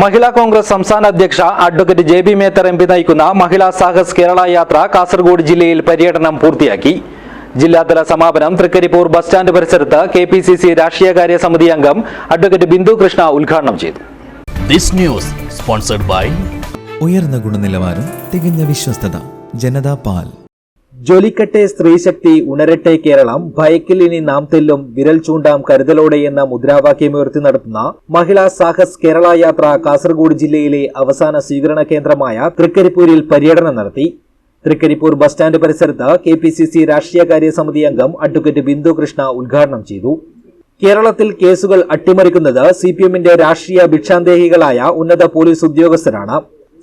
മഹിളാ കോൺഗ്രസ് സംസ്ഥാന അധ്യക്ഷ advocate Jebi Mather M P നയിക്കുന്ന മഹിളാ സാഹസ് കേരള യാത്ര കാസർഗോഡ് ജില്ലയിൽ പര്യടനം പൂർത്തിയാക്കി. ജില്ലാതല സമാപനം തൃക്കരിപ്പൂർ ബസ് സ്റ്റാൻഡ് പരിസരത്ത് കെ പി സി സി രാഷ്ട്രീയകാര്യ സമിതി അംഗം അഡ്വക്കേറ്റ് ബിന്ദു കൃഷ്ണ ഉദ്ഘാടനം ചെയ്തു. ദിസ് ന്യൂസ് സ്പോൺസർഡ് ബൈ ഉയർന്ന ഗുണനിലവാരം തികഞ്ഞ വിശ്വസ്തത ജനതാ പാൽ. ജ്വലിക്കട്ടെ സ്ത്രീശക്തി ഉണരട്ടെ കേരളം ഭയക്കിൽ ഇനി നാം തെല്ലും വിരൽ ചൂണ്ടാം കരുതലോടെ എന്ന മുദ്രാവാക്യമുയർത്തി നടത്തുന്ന മഹിളാ സാഹസ് കേരള യാത്ര കാസർഗോഡ് ജില്ലയിലെ അവസാന സ്വീകരണ കേന്ദ്രമായ തൃക്കരിപ്പൂരിൽ പര്യടനം നടത്തി. തൃക്കരിപ്പൂർ ബസ് സ്റ്റാൻഡ് പരിസരത്ത് കെ പി സി സി രാഷ്ട്രീയകാര്യ സമിതി അംഗം അഡ്വക്കേറ്റ് ബിന്ദു കൃഷ്ണ ഉദ്ഘാടനം ചെയ്തു. കേരളത്തിൽ കേസുകൾ അട്ടിമറിക്കുന്നത് സി പി എമ്മിന്റെ രാഷ്ട്രീയ ഭിക്ഷാന്തേഹികളായ ഉന്നത പോലീസ് ഉദ്യോഗസ്ഥരാണ്.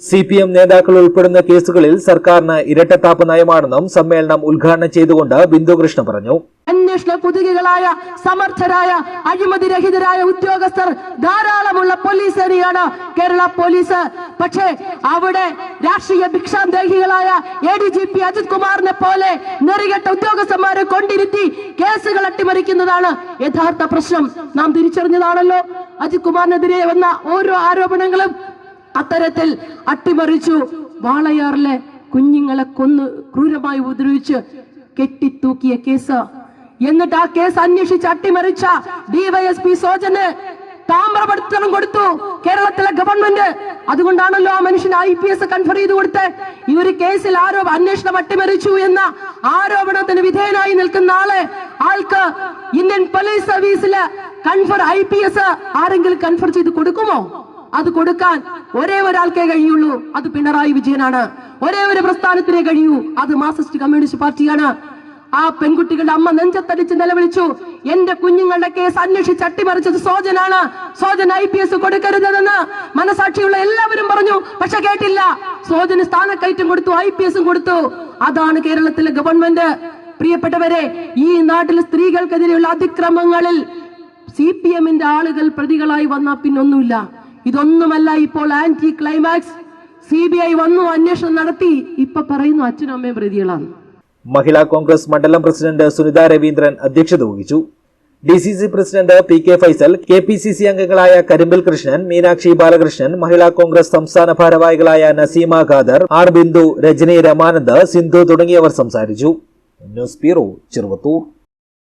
സി പി എം നേതാക്കൾ ഉൾപ്പെടുന്ന കേസുകളിൽ സർക്കാരിന് ഇരട്ടത്താപ്പ് നയമാണെന്നും സമ്മേളനം ഉദ്ഘാടനം ചെയ്തുകൊണ്ട് ബിന്ദുകൃഷ്ണ പറഞ്ഞു. അന്വേഷണ കുതികളായ സമർത്ഥരായ അഴിമതിരഹിതരായ ഉദ്യോഗസ്ഥർ ധാരാളമുള്ള പോലീസ് സേനയാണ് കേരള പോലീസ്. പക്ഷേ അവിടെ രാഷ്ട്രീയ ഭിക്ഷാന്തേഹികളായ A D G P Ajith കുമാറിനെ പോലെ നെറികെട്ട ഉദ്യോഗസ്ഥന്മാരെ കൊണ്ടിരുത്തി കേസുകൾ അട്ടിമറിക്കുന്നതാണ് യഥാർത്ഥ പ്രശ്നം. നാം തിരിച്ചറിഞ്ഞതാണല്ലോ. അജിത് കുമാറിനെതിരെ വന്ന ഓരോ ആരോപണങ്ങളും അത്തരത്തിൽ അട്ടിമറിച്ചു വാളയാറിലെ കുഞ്ഞുങ്ങളെ കൊന്ന് ക്രൂരമായി ഉപദ്രവിച്ച് കെട്ടിത്തൂക്കിയ കേസ്. എന്നിട്ട് ആ കേസ് അന്വേഷിച്ച് അട്ടിമറിച്ച ഡിവൈഎസ്പി സോജന് താമ്രപടുത്തണം കൊടുത്തു കേരളത്തിലെ ഗവൺമെന്റ്. അതുകൊണ്ടാണല്ലോ ആ മനുഷ്യൻ ഐ പി എസ് കൺഫർ ചെയ്ത് കൊടുത്ത്. ഈ ഒരു കേസിൽ ആരോ അന്വേഷണം അട്ടിമറിച്ചു എന്ന ആരോപണത്തിന് വിധേയനായി നിൽക്കുന്ന ആളെ ആൾക്ക് ഇന്ത്യൻ പോലീസ് സർവീസിൽ കൺഫർ ഐ പി എസ് ആരെങ്കിലും കൺഫർ ചെയ്ത് കൊടുക്കുമോ? അത് കൊടുക്കാൻ ഒരേ ഒരാൾക്കേ കഴിയുള്ളൂ. അത് പിണറായി വിജയനാണ്. ഒരേ ഒരു പ്രസ്ഥാനത്തിനേ കഴിയൂ. അത് മാർക്സിസ്റ്റ് കമ്മ്യൂണിസ്റ്റ് പാർട്ടിയാണ്. ആ പെൺകുട്ടികളുടെ അമ്മ നെഞ്ചത്തടിച്ച് നിലവിളിച്ചു. എന്റെ കുഞ്ഞുങ്ങളുടെ കേസ് അന്വേഷിച്ച് അട്ടിമറിച്ചത് സോജനാണ്. സോജൻ ഐ പി എസ് കൊടുക്കരുതെന്ന് മനസാക്ഷിയുള്ള എല്ലാവരും പറഞ്ഞു. പക്ഷെ കേട്ടില്ല. സോജന് സ്ഥാനക്കയറ്റം കൊടുത്തു ഐ പി എസും കൊടുത്തു. അതാണ് കേരളത്തിലെ ഗവൺമെന്റ്. പ്രിയപ്പെട്ടവരെ ഈ നാട്ടിൽ സ്ത്രീകൾക്കെതിരെയുള്ള അതിക്രമങ്ങളിൽ സി പി എമ്മിന്റെ ആളുകൾ പ്രതികളായി വന്നാൽ പിന്നൊന്നുമില്ല. ഇതൊന്നുമല്ല ഇപ്പോൾ anti climax C B I വന്നു അന്വേഷണം നടത്തി. ഇപ്പൊ പറയുന്നു അച്ഛനും അമ്മയും പ്രതികളാണ്. മഹിളാ കോൺഗ്രസ് മണ്ഡലം പ്രസിഡന്റ് സുനിത രവീന്ദ്രൻ അധ്യക്ഷത വഹിച്ചു. D C C president P K Faisal K P C C അംഗങ്ങളായ കരിമ്പിൽ കൃഷ്ണൻ മീനാക്ഷി ബാലകൃഷ്ണൻ മഹിളാ കോൺഗ്രസ് സംസ്ഥാന ഭാരവാഹികളായ നസീമ ഖാദർ ആർ ബിന്ദു രജനി രമാനന്ദ് സിന്ധു തുടങ്ങിയവർ സംസാരിച്ചു. News bureau Cheruvathur.